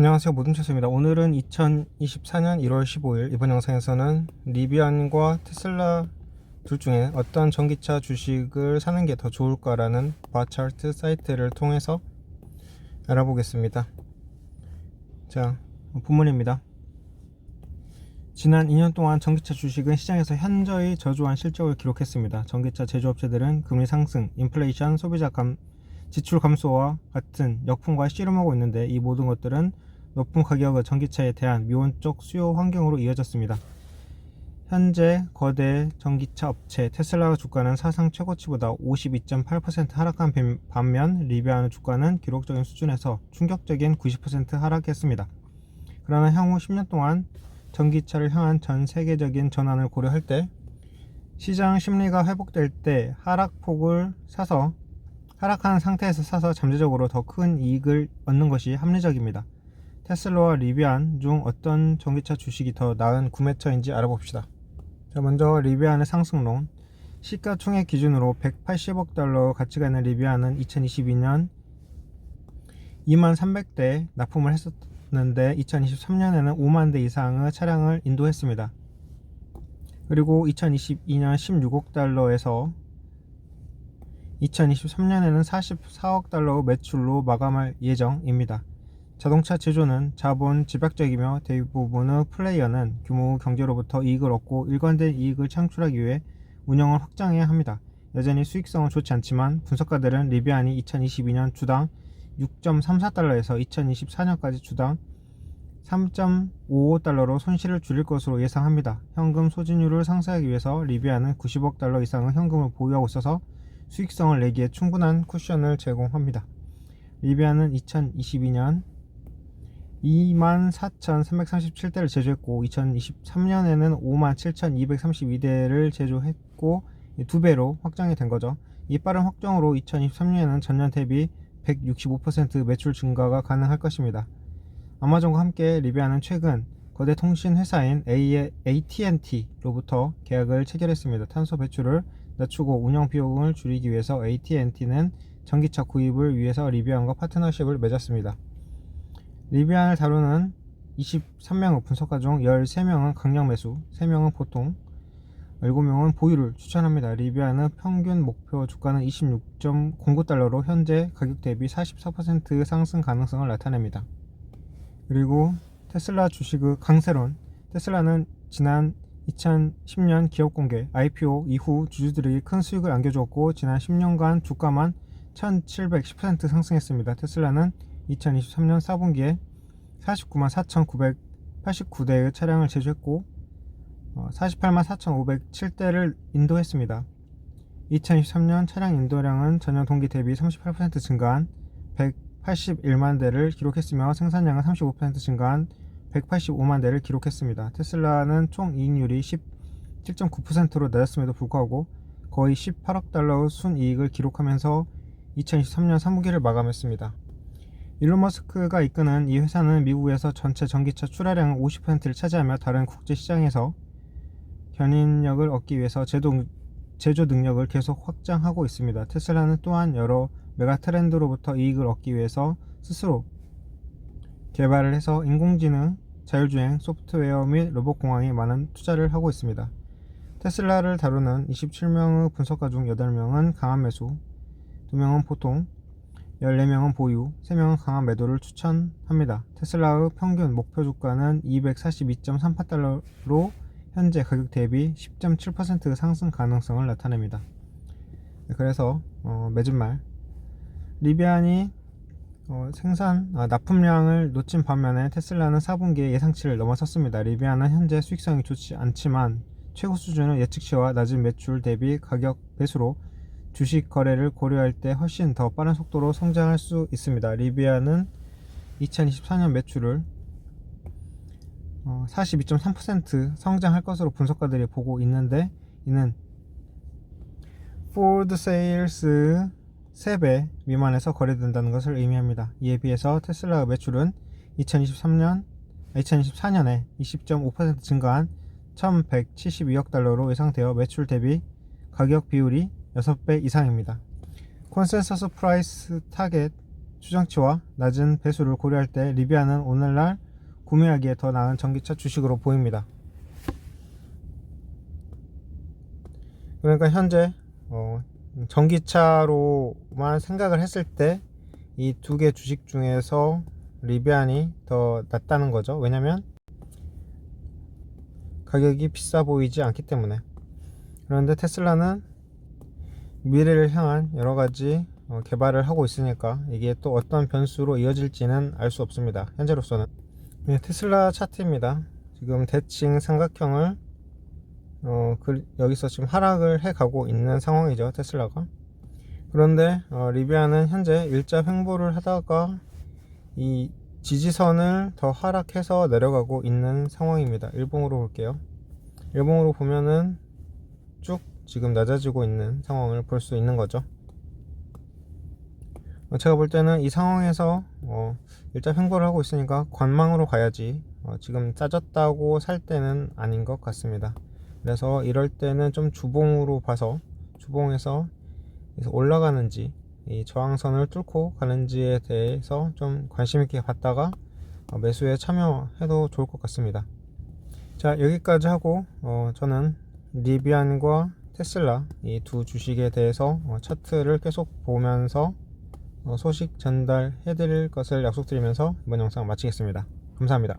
안녕하세요. 모든체스입니다. 오늘은 2024년 1월 15일 이번 영상에서는 리비안과 테슬라 둘 중에 어떤 전기차 주식을 사는 게 더 좋을까라는 바차트 사이트를 통해서 알아보겠습니다. 자 본문입니다. 지난 2년 동안 전기차 주식은 시장에서 현저히 저조한 실적을 기록했습니다. 전기차 제조업체들은 금리 상승, 인플레이션, 소비자 감, 지출 감소와 같은 역풍과 씨름하고 있는데 이 모든 것들은 높은 가격의 전기차에 대한 미온적 수요 환경으로 이어졌습니다. 현재 거대 전기차 업체 테슬라 주가는 사상 최고치보다 52.8% 하락한 반면 리비아는 주가는 기록적인 수준에서 충격적인 90% 하락했습니다. 그러나 향후 10년 동안 전기차를 향한 전 세계적인 전환을 고려할 때 시장 심리가 회복될 때 하락폭을 사서 하락한 상태에서 사서 잠재적으로 더 큰 이익을 얻는 것이 합리적입니다. 테슬라와 리비안 중 어떤 전기차 주식이 더 나은 구매처인지 알아봅시다. 자, 먼저 리비안의 상승론. 시가총액 기준으로 180억 달러 가치가 있는 리비안은 2022년 2만 300대 납품을 했었는데 2023년에는 5만 대 이상의 차량을 인도했습니다. 그리고 2022년 16억 달러에서 2023년에는 44억 달러 매출로 마감할 예정입니다. 자동차 제조는 자본 집약적이며 대부분의 플레이어는 규모 경제로부터 이익을 얻고 일관된 이익을 창출하기 위해 운영을 확장해야 합니다. 여전히 수익성은 좋지 않지만 분석가들은 리비안이 2022년 주당 6.34달러에서 2024년까지 주당 3.55달러로 손실을 줄일 것으로 예상합니다. 현금 소진율을 상쇄하기 위해서 리비안은 90억 달러 이상의 현금을 보유하고 있어서 수익성을 내기에 충분한 쿠션을 제공합니다. 리비아는 2022년 24,337대를 제조했고 2023년에는 57,232대를 제조했고 두 배로 확장이 된 거죠. 이 빠른 확정으로 2023년에는 전년 대비 165% 매출 증가가 가능할 것입니다. 아마존과 함께 리비아는 최근 거대 통신 회사인 AT&T로부터 계약을 체결했습니다. 탄소 배출을 낮추고 운영 비용을 줄이기 위해서 AT&T는 전기차 구입을 위해서 리비안과 파트너십을 맺었습니다. 리비안을 다루는 23명의 분석가 중 13명은 강력 매수, 3명은 보통, 7명은 보유를 추천합니다. 리비안의 평균 목표 주가는 26.09달러로 현재 가격 대비 44% 상승 가능성을 나타냅니다. 그리고 테슬라 주식의 강세론 테슬라는 지난 2010년 기업 공개 IPO 이후 주주들에게 큰 수익을 안겨주었고 지난 10년간 주가만 1710% 상승했습니다. 테슬라는 2023년 4분기에 49만 4,989대의 차량을 제조했고 48만 4,507대를 인도했습니다. 2023년 차량 인도량은 전년 동기 대비 38% 증가한 181만 대를 기록했으며 생산량은 35% 증가한 185만 대를 기록했습니다. 테슬라는 총 이익률이 17.9%로 낮았음에도 불구하고 거의 18억 달러의 순이익을 기록하면서 2023년 3분기를 마감했습니다. 일론 머스크가 이끄는 이 회사는 미국에서 전체 전기차 출하량의 50%를 차지하며 다른 국제 시장에서 견인력을 얻기 위해서 제도, 제조 능력을 계속 확장하고 있습니다. 테슬라는 또한 여러 메가 트렌드로부터 이익을 얻기 위해서 스스로 개발을 해서 인공지능, 자율주행, 소프트웨어 및 로봇공학에 많은 투자를 하고 있습니다. 테슬라를 다루는 27명의 분석가 중 8명은 강한 매수, 2명은 보통, 14명은 보유, 3명은 강한 매도를 추천합니다. 테슬라의 평균 목표 주가는 242.38달러로 현재 가격 대비 10.7% 상승 가능성을 나타냅니다. 네, 그래서 어, 맺은 말 리비안이 어, 생산 아, 납품량을 놓친 반면에 테슬라는 4분기에 예상치를 넘어섰습니다. 리비안은 현재 수익성이 좋지 않지만 최고 수준의 예측치와 낮은 매출 대비 가격 배수로 주식 거래를 고려할 때 훨씬 더 빠른 속도로 성장할 수 있습니다. 리비아는 2024년 매출을 42.3% 성장할 것으로 분석가들이 보고 있는데 이는 포드 세일스 3배 미만에서 거래된다는 것을 의미합니다. 이에 비해서 테슬라의 매출은 2023년 2024년에 20.5% 증가한 1172억 달러로 예상되어 매출 대비 가격 비율이 6배 이상입니다. 콘센서스 프라이스 타겟 추정치와 낮은 배수를 고려할 때 리비아는 오늘날 구매하기에 더 나은 전기차 주식으로 보입니다. 그러니까 현재 어, 전기차로만 생각을 했을 때 이 두 개 주식 중에서 리비안이 더 낫다는 거죠. 왜냐면 가격이 비싸 보이지 않기 때문에. 그런데 테슬라는 미래를 향한 여러 가지 어, 개발을 하고 있으니까 이게 또 어떤 변수로 이어질지는 알 수 없습니다. 현재로서는. 네, 테슬라 차트입니다. 지금 대칭 삼각형을 어, 그, 여기서 지금 하락을 해 가고 있는 상황이죠. 테슬라가. 그런데 어, 리비아는 현재 일자 횡보를 하다가 이 지지선을 더 하락해서 내려가고 있는 상황입니다. 일봉으로 볼게요. 일봉으로 보면은 쭉 지금 낮아지고 있는 상황을 볼 수 있는 거죠. 어, 제가 볼 때는 이 상황에서 어, 일자 횡보를 하고 있으니까 관망으로 가야지 어, 지금 짜졌다고 살 때는 아닌 것 같습니다. 그래서 이럴 때는 좀 주봉으로 봐서 주봉에서 올라가는지 이 저항선을 뚫고 가는지에 대해서 좀 관심 있게 봤다가 어, 매수에 참여해도 좋을 것 같습니다. 자 여기까지 하고 어, 저는 리비안과 테슬라 이 두 주식에 대해서 어, 차트를 계속 보면서 어, 소식 전달해 드릴 것을 약속드리면서 이번 영상 마치겠습니다. 감사합니다.